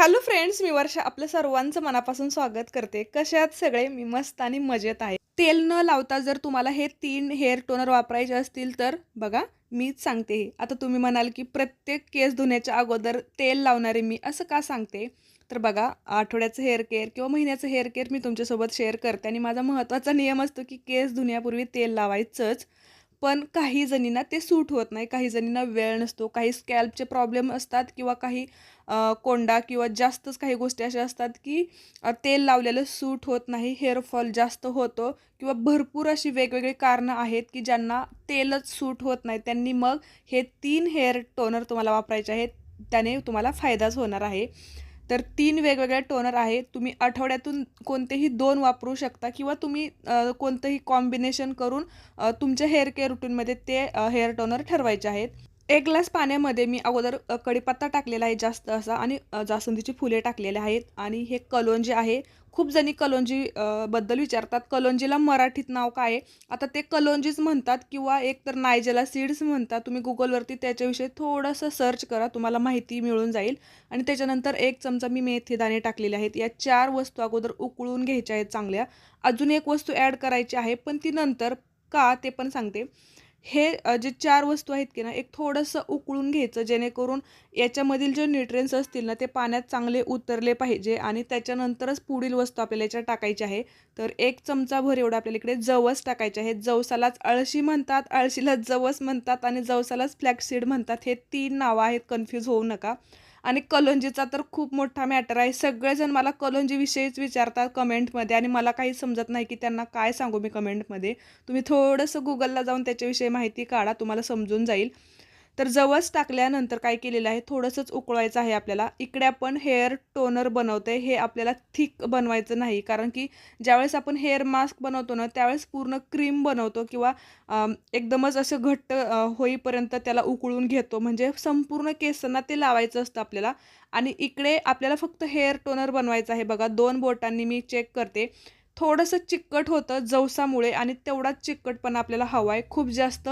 Hello friends मी वर्षा. आपलं सर्वांचं मनापासून स्वागत करते. कशात सगळे? मी मस्त आणि मजेत आहे. तेल न लावता जर तुम्हाला हे तीन हेअर टोनर वापरायचे असतील तर बघा मीच सांगते. हे. आता तुम्ही म्हणाल की प्रत्येक केस धुण्याच्या अगोदर तेल लावणारे मी असं का सांगते? तर बघा आठवड्याचं हेअर केअर किंवा महिन्याचं हेअर केअर मी तुमच्यासोबत शेअर करते आणि माझा महत्त्वाचा नियम असतो की केस धुण्यापूर्वी तेल लावायचंच. पण काही जणींना ते सूट होत नाही. काही जणींना वेळ नसतो. काही स्कॅल्पचे प्रॉब्लेम असतात किंवा काही कोंडा किंवा जास्तच काही गोष्टी अशा असतात की तेल लावलेलं सूट होत नाही हेअरफॉल जास्त होतो किंवा भरपूर अशी वेगवेगळी कारणं आहेत की ज्यांना तेलच सूट होत नाही. त्यांनी मग हे तीन हेअर टोनर तुम्हाला वापरायचे आहेत. त्याने तुम्हाला फायदाच होणार आहे. तर तीन वेगवेगळे टोनर आहेत. तुम्ही आठवड्यातून कोणतेही दोन वापरू शकता किंवा तुम्ही कोणतंही कॉम्बिनेशन करून तुमच्या हेअर केअर रुटीनमध्ये ते हेअर टोनर ठरवायचे आहेत. एक ग्लास पाण्यामध्ये मी अगोदर कढीपत्ता टाकलेला आहे जास्त असा आणि जास्वंदीची फुले टाकलेले आहेत आणि हे कलोंजी आहे. खूप जणी कलोंजी बद्दल विचारतात. कलोंजीला मराठीत नाव काय आहे? आता ते कलोंजीच म्हणतात किंवा एक तर नायजेला सीड्स म्हणतात. तुम्ही गुगलवरती त्याच्याविषयी थोडंसं सर्च करा तुम्हाला माहिती मिळून जाईल. आणि त्याच्यानंतर एक चमचा मी मेथी दाणे टाकलेले आहेत. या चार वस्तू अगोदर उकळून घ्यायच्या आहेत चांगल्या. अजून एक वस्तू ॲड करायची आहे पण ती नंतर का ते पण सांगते. हे जे चार वस्तू आहेत की ना एक थोडंसं उकळून घ्यायचं जेणेकरून याच्यामधील जे न्यूट्रियन्स असतील ना ते पाण्यात चांगले उतरले पाहिजे आणि त्याच्यानंतरच पुढील वस्तू आपल्याला याच्यात टाकायची आहे. तर एक चमचाभर एवढं आपल्याला इकडे जवस टाकायचे आहे जवसालाच अळशी म्हणतात अळशीला जवस म्हणतात आणि जवसालाच फ्लॅक्सीड म्हणतात. हे तीन नावं आहेत कन्फ्यूज होऊ नका. आणि कलोंजीचा तर खूप मोठा मॅटर आहे. सगळेजण मला कलोंजीविषयीच विचारतात कमेंटमध्ये आणि मला काही समजत नाही की त्यांना काय सांगू मी कमेंटमध्ये तुम्ही थोडंसं गुगलला जाऊन त्याच्याविषयी माहिती काढा तुम्हाला समजून जाईल. तर जवस टाकल्यानंतर काय केलेलं आहे? थोडंसंच उकळवायचं आहे आपल्याला. इकडे आपण हेअर टोनर बनवतोय. हे आपल्याला थिक बनवायचं नाही. कारण की ज्यावेळेस आपण हेअर मास्क बनवतो ना त्यावेळेस पूर्ण क्रीम बनवतो किंवा एकदमच असं घट्ट होईपर्यंत त्याला उकळून घेतो. म्हणजे संपूर्ण केसांना ते लावायचं असतं आपल्याला. आणि इकडे आपल्याला फक्त हेअर टोनर बनवायचं आहे. बघा दोन बोटांनी मी चेक करते. थोडंसं चिकट होतं जवसामुळे आणि तेवढाच चिकटपणा आपल्याला हवा आहे. खूप जास्त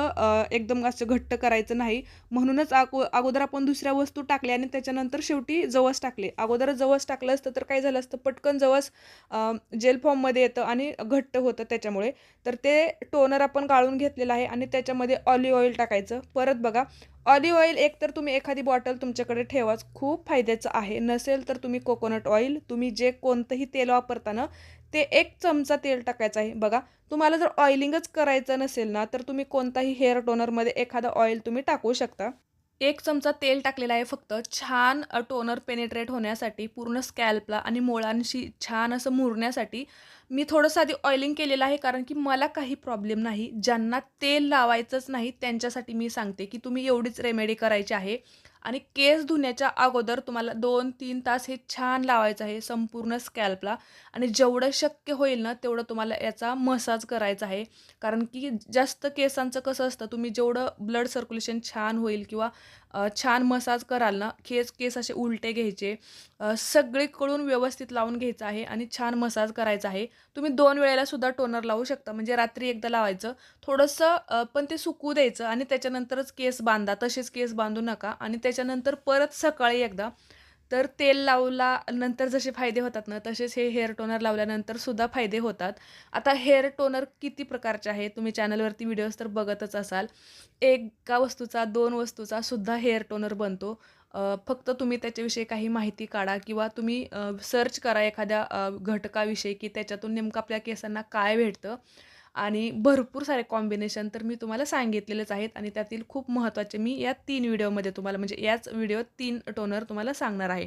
एकदम असं घट्ट करायचं नाही. म्हणूनच अगो अगोदर आपण दुसऱ्या वस्तू टाकल्या आणि त्याच्यानंतर शेवटी जवस टाकले. अगोदर जवस टाकलं असतं तर काय झालं असतं पटकन जवस जेल फॉर्ममध्ये येतं आणि घट्ट होतं त्याच्यामुळे. तर ते टोनर आपण गाळून घेतलेलं आहे आणि त्याच्यामध्ये ऑलिव्ह ऑइल टाकायचं. परत बघा ऑलिव्ह ऑइल एक तर तुम्ही एखादी बॉटल तुमच्याकडे ठेवाच खूप फायद्याचं आहे. नसेल तर तुम्ही कोकोनट ऑइल तुम्ही जे कोणतंही तेल वापरताना ते एक चमचा तेल टाकायचं आहे. बघा तुम्हाला जर ऑइलिंगच करायचं नसेल ना तर तुम्ही कोणताही हेअर टोनरमध्ये एखादा ऑइल तुम्ही टाकू शकता. एक चमचा तेल टाकलेला आहे फक्त. छान टोनर पेनिट्रेट होण्यासाठी पूर्ण स्कॅल्पला आणि मुळांशी छान असं मुरण्यासाठी मी थोडंसं आधी ऑइलिंग केलेलं आहे कारण की मला काही प्रॉब्लेम नाही. ज्यांना तेल लावायचंच नाही त्यांच्यासाठी मी सांगते की तुम्ही एवढीच रेमेडी करायची आहे. आणि केस धुण्याच्या अगोदर तुम्हाला दोन तीन तास हे छान लावायचं आहे संपूर्ण स्कॅल्पला. आणि जेवढं शक्य होईल ना तेवढं तुम्हाला याचा मसाज करायचा आहे. कारण की जास्त केसांचं कसं असतं तुम्ही जेवढं ब्लड सर्क्युलेशन छान होईल किंवा छान मसाज कराल ना केस केस असे उलटे घ्यायचे. सगळीकडून व्यवस्थित लावून घ्यायचं आहे आणि छान मसाज करायचा आहे. तुम्ही दोन वेळेला सुद्धा टोनर लावू शकता म्हणजे रात्री एकदा लावायचं. थोडंसं पण ते सुकू द्यायचं आणि त्याच्यानंतरच केस बांधा. तसेच केस बांधू नका आणि त्याच्यानंतर परत सकाळी एकदा तर तेल लावला नंतर जसे फायदे होतात ना तसेच हे हेअर टोनर लावल्यानंतर सुद्धा फायदे होतात. आता हेअर टोनर किती प्रकारचे आहेत? तुम्ही चॅनलवरती व्हिडिओज तर बघतच असाल. एका वस्तूचा दोन वस्तूचा सुद्धा हेअर टोनर बनतो. फक्त तुम्ही त्याच्याविषयी काही माहिती काढा किंवा तुम्ही सर्च करा एखाद्या घटकाविषयी की त्याच्यातून नेमकं आपल्या केसांना काय भेटतं. आणि भरपूर सारे कॉम्बिनेशन तर मी तुम्हाला सांगितलेलेच आहेत आणि त्यातील खूप महत्त्वाचे मी या तीन व्हिडिओमध्ये तुम्हाला म्हणजे याच व्हिडिओ तीन टोनर तुम्हाला सांगणार आहे.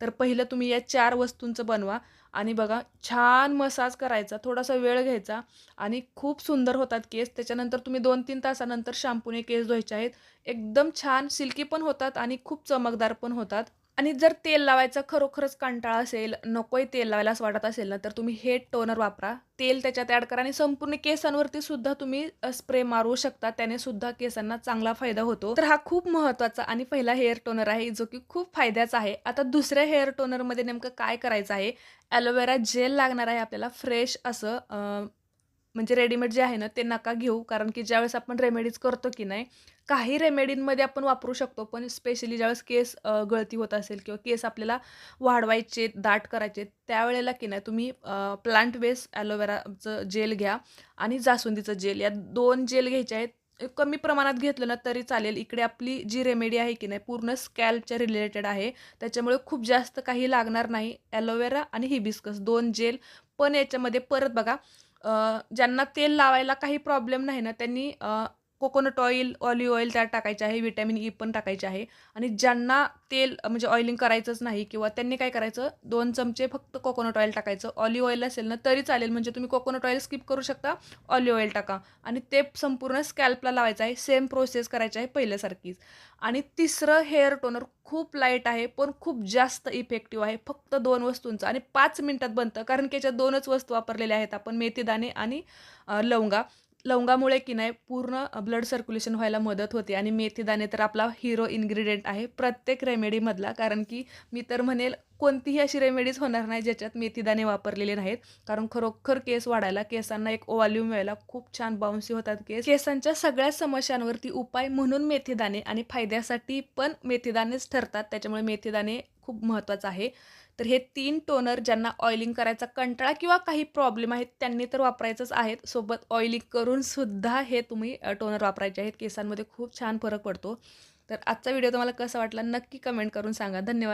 तर पहिलं तुम्ही या चार वस्तूंचं बनवा आणि बघा छान मसाज करायचा थोडासा वेळ घ्यायचा आणि खूप सुंदर होतात केस. त्याच्यानंतर तुम्ही दोन तीन तासानंतर शॅम्पूने केस धुवायचे आहेत. एकदम छान सिल्की पण होतात आणि खूप चमकदार पण होतात. आणि जर तेल लावायचा खरोखरच कंटाळा असेल नकोय तेल लावायला असं वाटत असेल ना तर तुम्ही हे टोनर वापरा. तेल त्याच्यात ॲड करा आणि संपूर्ण केसांवरती सुद्धा तुम्ही स्प्रे मारू शकता. त्याने सुद्धा केसांना चांगला फायदा होतो. तर हा खूप महत्त्वाचा आणि पहिला हेअर टोनर आहे जो की खूप फायद्याचा आहे. आता दुसऱ्या हेअर टोनरमध्ये नेमकं काय करायचं आहे? ॲलोवेरा जेल लागणार आहे आपल्याला फ्रेश असं म्हणजे रेडीमेड जे आहे ना ते नका घेऊ. कारण की ज्यावेळेस आपण रेमेडीज करतो की नाही काही रेमेडींमध्ये आपण वापरू शकतो. पण स्पेशली ज्यावेळेस केस गळती होत असेल किंवा केस आपल्याला वाढवायचे दाट करायचे त्यावेळेला की नाही तुम्ही प्लांट बेस ॲलोवेराचं जेल घ्या आणि जास्वंदीचं जेल या दोन जेल घ्यायचे आहेत. कमी प्रमाणात घेतलं ना तरी चालेल. इकडे आपली जी रेमेडी आहे की नाही पूर्ण स्कॅल्पच्या रिलेटेड आहे. त्याच्यामुळे खूप जास्त काही लागणार नाही. ॲलोवेरा आणि हिबिस्कस दोन जेल पण याच्यामध्ये परत बघा ज्यांना तेल लावायला काही प्रॉब्लेम नाही ना त्यांनी कोकोनट ऑइल ऑलिव्ह ऑइल त्यात टाकायचे आहे विटॅमिन ई पण टाकायचे आहे. आणि ज्यांना तेल म्हणजे ऑइलिंग करायचंच नाही किंवा त्यांनी काय करायचं दोन चमचे फक्त कोकोनट ऑइल टाकायचं. ऑलिव्ह ऑइल असेल ना तरी चालेल म्हणजे तुम्ही कोकोनट ऑइल स्किप करू शकता ऑलिव्ह ऑइल टाका. आणि ते संपूर्ण स्कॅल्पला लावायचं आहे सेम प्रोसेस करायची आहे पहिल्यासारखीच. आणि तिसरं हेअर टोनर खूप लाइट आहे पण खूप जास्त इफेक्टिव्ह आहे फक्त दोन वस्तूंचं. आणि पाच मिनटात बनतं कारण की याच्यात दोनच वस्तू वापरलेल्या आहेत आपण मेथीदाणे आणि लवंगा. लवंगामुळे की नाही पूर्ण ब्लड सर्क्युलेशन व्हायला मदत होते आणि मेथीदाणे तर आपला हिरो इन्ग्रेडियंट आहे प्रत्येक रेमेडीमधला कारण की मी तर म्हणेल कोणतीही अशी रेमेडीज होणार नाही ज्याच्यात मेथीदाणे वापरलेले नाहीत. कारण खरोखर केस वाढायला केसांना एक वॉल्यूम मिळायला खूप छान बाउन्सी होतात केस. केसांच्या सगळ्या समस्यांवरती उपाय म्हणून मेथीदाणे आणि फायद्यासाठी पण मेथीदाणेच ठरतात. त्याच्यामुळे मेथीदाणे खूप महत्त्वाचं आहे. तर हे तीन टोनर ज्यांना ऑइलिंग करायचा कंटाळा किंवा काही प्रॉब्लेम आहेत त्यांनी तर वापरायचंच आहेत. सोबत ऑइलिंग करून सुद्धा हे तुम्ही टोनर वापरायचे आहेत. केसांमध्ये खूप छान फरक पडतो. तर आजचा व्हिडिओ तुम्हाला कसा वाटला नक्की कमेंट करून सांगा. धन्यवाद.